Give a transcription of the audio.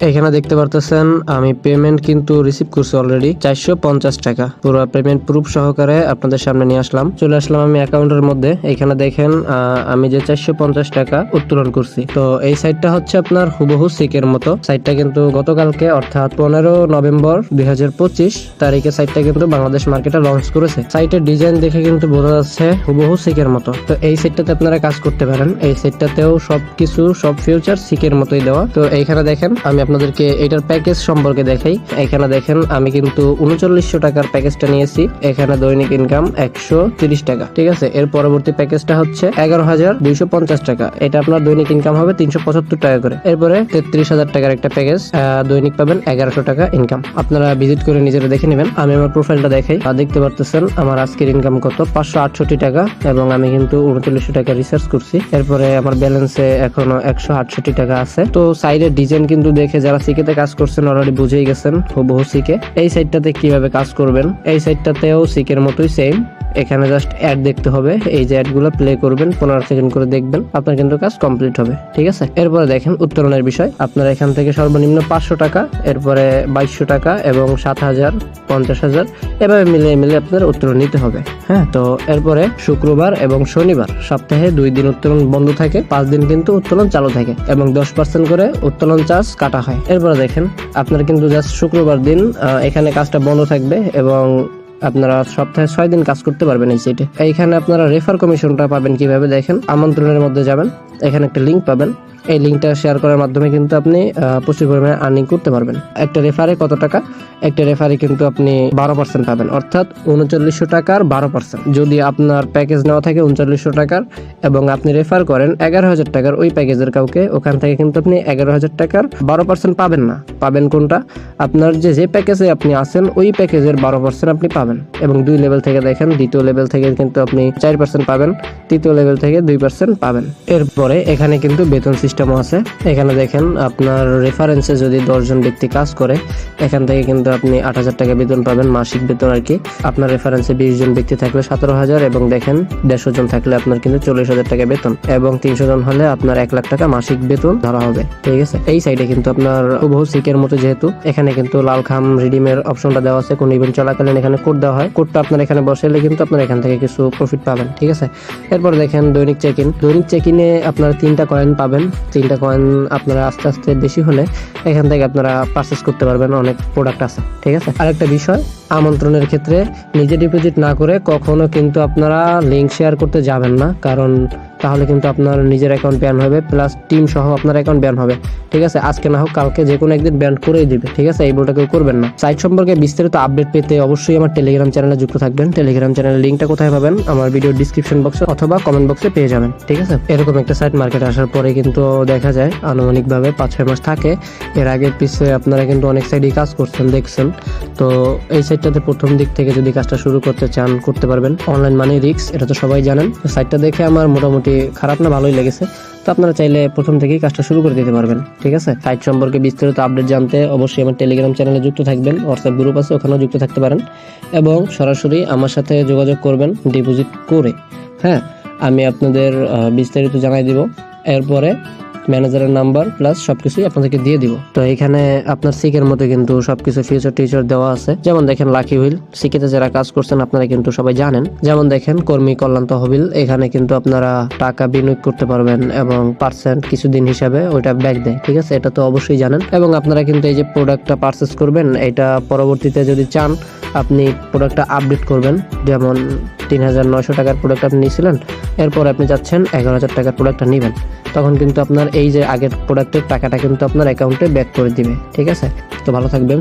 এখানে দেখতে পারতেছেন, আমি পেমেন্ট কিন্তু রিসিভ করছি অলরেডি চারশো পঞ্চাশ টাকা। পুরো পেমেন্ট প্রুফ সহকারে আপনাদের সামনে নিয়ে আসলাম। চলে আসলাম আমি অ্যাকাউন্টের মধ্যে। এখানে দেখেন আমি যে চারশো পঞ্চাশ টাকা উত্তোলন করছি। তো এই সাইটটা হচ্ছে আপনার হুবহু সিকের মতো। সাইটটা কিন্তু গতকালকে, অর্থাৎ পনেরো নভেম্বর দুই হাজার পঁচিশ তারিখে সাইটটা কিন্তু বাংলাদেশ মার্কেটে লঞ্চ করেছে। সাইটের ডিজাইন দেখে কিন্তু বোঝা যাচ্ছে হুবহু সিকের মতো। তো এই সাইটটাতে আপনারা কাজ করতে পারেন। এই সাইটটাতেও সবকিছু, সব ফিউচার সিকের মতোই দেওয়া। তো এইখানে দেখেন, আমি আপনাদেরকে এটার প্যাকেজ সম্পর্কে দেখাই। এখানে দেখেন, আমি কিন্তু উনচল্লিশশো টাকার প্যাকেজটা নিয়েছি। এখানে দৈনিক ইনকাম একশো টাকা। ঠিক আছে? এর পরবর্তী প্যাকেজটা হচ্ছে এগারো হাজার দুইশো পঞ্চাশ টাকা। এটা আপনার দৈনিক ইনকাম হবে তিনশো পঁচাত্তর টাকা করে। এরপরে তেত্রিশ হাজার টাকার একটা প্যাকেজ দৈনিক পাবেন এগারোশো টাকা ইনকাম আপনারা ভিজিট করে নিজেরা দেখে নেবেন। আমি আমার প্রোফাইলটা দেখাই। দেখতে পারতেছেন, আমার আজকের ইনকাম কত? পাঁচশো আটষট্টি টাকা এবং আমি কিন্তু উনচল্লিশশো টাকা রিসার্চ করছি। এরপরে আমার ব্যালেন্সে এখনও একশো আটষট্টি টাকা আছে। তো সাইডের ডিজাইন কিন্তু দেখে যারা সিকেতে কাজ করছেন অলরেডি বুঝেই গেছেন হুবহু সিকে। এই সাইডটাতে কীভাবে কাজ করবেন? এই সাইডটাতেও সিকের মতোই সেম এখানে জাস্ট অ্যাড দেখতে হবে। এই যে অ্যাডগুলো প্লে করবেন, পনেরো সেকেন্ড করে দেখবেন, আপনার কিন্তু কাজ কমপ্লিট হবে। ঠিক আছে? এরপরে দেখেন উত্তোলনের বিষয়। আপনার এখান থেকে সর্বনিম্ন পাঁচশো টাকা, এরপরে বাইশশো টাকা এবং সাত হাজার পঞ্চাশ হাজার। এভাবে মিলিয়ে মিলে আপনার উত্তোলন নিতে হবে। হ্যাঁ তো এরপরে শুক্রবার এবং শনিবার সপ্তাহে দুই দিন উত্তোলন বন্ধ থাকে, পাঁচ দিন কিন্তু উত্তোলন চালু থাকে এবং দশ পার্সেন্ট করে উত্তোলন চার্জ কাটা হয়। এরপরে দেখেন, আপনার কিন্তু জাস্ট শুক্রবার দিন এখানে কাজটা বন্ধ থাকবে এবং আপনারা সপ্তাহে ছয় দিন কাজ করতে পারবেন এই সাইটে এইখানে আপনারা রেফার কমিশনটা পাবেন কীভাবে দেখেন, আমন্ত্রণের মধ্যে যাবেন, এখানে একটা লিঙ্ক পাবেন। এই লিঙ্কটা শেয়ার করার মাধ্যমে কিন্তু আপনি প্রচুর পরিমাণে আর্নিং করতে পারবেন। একটা রেফারে কত টাকা? একটা রেফারে কিন্তু আপনি বারো পার্সেন্ট পাবেন, অর্থাৎ উনচল্লিশশো টাকার বারো পার্সেন্ট যদি আপনার প্যাকেজ নেওয়া থাকে উনচল্লিশশো টাকার এবং আপনি রেফার করেন এগারো হাজার টাকার, ওই প্যাকেজের কাউকে, ওখান থেকে কিন্তু আপনি এগারো হাজার টাকার বারো পার্সেন্ট পাবেন না। পাবেন কোনটা? আপনার যে যে প্যাকেজে আপনি আছেন, ওই প্যাকেজের বারো পার্সেন্ট আপনি পাবেন। এবং দুই লেভেল থেকে দেখেন, দ্বিতীয় লেভেল থেকে কিন্তু আপনি চার পার্সেন্ট পাবেন, তৃতীয় লেভেল থেকে দুই পার্সেন্ট পাবেন। এরপরে এখানে কিন্তু বেতন সিস্টেমও আছে। এখানে দেখেন আপনার রেফারেন্সে যদি দশজন ব্যক্তি কাজ করে, এখান থেকে কিন্তু আপনি আট হাজার টাকা বেতন পাবেন মাসিক বেতন আর কি। আপনার রেফারেন্সে বিশ জন ব্যক্তি থাকলে সতেরো হাজার এবং দেখেন দেড়শো জন থাকলে আপনার কিন্তু চল্লিশ হাজার টাকা বেতন এবং তিনশো জন হলে আপনার এক লাখ টাকা মাসিক বেতন ধরা হবে। ঠিক আছে? এই সাইডে কিন্তু আপনার বহু সিকের মতো যেহেতু, এখানে কিন্তু লাল খাম রিডিমের অপশনটা দেওয়া আছে। কোন ইভেন্ট চলাকালীন এখানে কোড দেওয়া হয়। কোডটা আপনার এখানে বসাইলে কিন্তু আপনার এখান থেকে কিছু প্রফিট পাবেন। ঠিক আছে? এরপর দেখেন দৈনিক চেক ইন দৈনিক চেক ইনে আপনারা তিনটা কয়েন পাবেন। তিনটা কয়েন আপনারা আস্তে আস্তে বেশি হলে এখান থেকে আপনারা পারচেস করতে পারবেন, অনেক প্রোডাক্ট আছে, ঠিক আছে? আরেকটা বিষয়, আমন্ত্রণের ক্ষেত্রে নিজে ডিপোজিট না করে কখনো কিন্তু আপনারা লিঙ্ক শেয়ার করতে যাবেন না, কারণ তাহলে কিন্তু আপনার নিজের অ্যাকাউন্ট ব্যান হবে প্লাস টিম সহ আপনার অ্যাকাউন্ট ব্যান হবে। ঠিক আছে? আজকে না হোক, কালকে যে কোনো একদিন ব্যান করেই দিবে। ঠিক আছে? এই বলটা কেউ করবেন না। সাইট সম্পর্কে বিস্তারিত আপডেট পেতে অবশ্যই আমার টেলিগ্রাম চ্যানেলে যুক্ত থাকবেন। টেলিগ্রাম চ্যানেলের লিঙ্কটা কোথায় পাবেন? আমার ভিডিও ডিসক্রিপশন বক্সে অথবা কমেন্ট বক্সে পেয়ে যাবেন। ঠিক আছে? এরকম একটা সাইট মার্কেটে আসার পরে কিন্তু দেখা যায়, আনুমানিকভাবে পাঁচ ছয় মাস থাকে। এর আগের পিছিয়ে আপনারা কিন্তু অনেক সাইডেই কাজ করছেন, দেখছেন। তো এই সাইটটাতে প্রথম দিক থেকে যদি কাজটা শুরু করতে চান, করতে পারবেন। অনলাইন মানে রিক্স এটা তো সবাই জানেন। সাইটটা দেখে আমার মোটামুটি খারাপ না, ভালোই লেগেছে। তো আপনারা চাইলে প্রথম থেকেই কাজটা শুরু করে দিতে পারবেন, ঠিক আছে? সাইট সম্পর্কে বিস্তারিত আপডেট জানতে অবশ্যই আমার টেলিগ্রাম চ্যানেলে যুক্ত থাকবেন হোয়াটসঅ্যাপ গ্রুপ আছে, ওখানেও যুক্ত থাকতে পারেন। এবং সরাসরি আমার সাথে যোগাযোগ করবেন ডিপোজিট করে হ্যাঁ? আমি আপনাদের বিস্তারিত জানাই দিব। এরপরে ম্যানেজারের নাম্বার প্লাস সবকিছুই আপনাদেরকে দিয়ে দিব। তো এখানে আপনার সিকের মতো কিন্তু সবকিছু ফিউচার টিচার দেওয়া আছে। যেমন দেখেন লাকি হুইল সিকেতে যারা কাজ করছেন আপনারা কিন্তু সবাই জানেন। যেমন দেখেন কর্মী কল্যাণ তহবিল, এখানে কিন্তু আপনারা টাকা বিনিয়োগ করতে পারবেন এবং পার্সেন্ট কিছুদিন হিসাবে ওইটা ব্যাক দেয়, ঠিক আছে? এটা তো অবশ্যই জানেন। এবং আপনারা কিন্তু এই যে প্রোডাক্টটা পারচেস করবেন, এটা পরবর্তীতে যদি চান, আপনি প্রোডাক্টটা আপডেট করবেন। যেমন তিন হাজার নয়শো টাকার প্রোডাক্ট আপনি নিয়েছিলেন, এরপর আপনি যাচ্ছেন, এগারো হাজার টাকার প্রোডাক্টটা নেবেন। তখন কিন্তু আপনার এই যে আগের প্রোডাক্টের টাকাটা কিন্তু আপনার অ্যাকাউন্টে ব্যাক করে দিবে, ঠিক আছে? তো ভালো থাকবেন